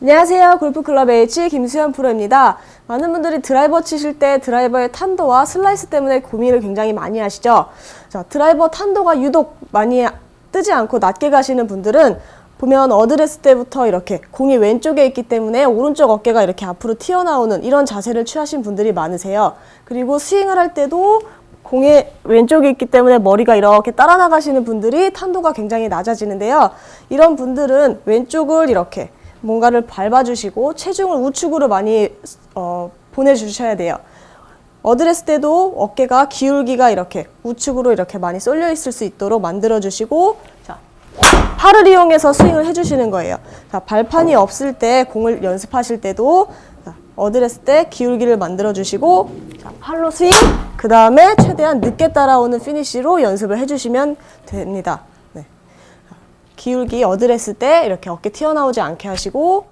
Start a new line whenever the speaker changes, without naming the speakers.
안녕하세요. 골프클럽 H 김수현 프로입니다. 많은 분들이 드라이버 치실 때 드라이버의 탄도와 슬라이스 때문에 고민을 굉장히 많이 하시죠. 자, 드라이버 탄도가 유독 많이 뜨지 않고 낮게 가시는 분들은 보면 어드레스 때부터 이렇게 공이 왼쪽에 있기 때문에 오른쪽 어깨가 이렇게 앞으로 튀어나오는 이런 자세를 취하신 분들이 많으세요. 그리고 스윙을 할 때도 공의 왼쪽에 있기 때문에 머리가 이렇게 따라 나가시는 분들이 탄도가 굉장히 낮아지는데요. 이런 분들은 왼쪽을 이렇게 뭔가를 밟아주시고 체중을 우측으로 많이 어, 보내주셔야 돼요. 어드레스 때도 어깨가 기울기가 이렇게 우측으로 이렇게 많이 쏠려 있을 수 있도록 만들어 주시고 자 팔을 이용해서 스윙을 해주시는 거예요. 자 발판이 없을 때 공을 연습하실 때도 자, 어드레스 때 기울기를 만들어 주시고 자, 팔로 스윙 그 다음에 최대한 늦게 따라오는 피니시로 연습을 해주시면 됩니다. 네. 기울기 어드레스 때 이렇게 어깨 튀어나오지 않게 하시고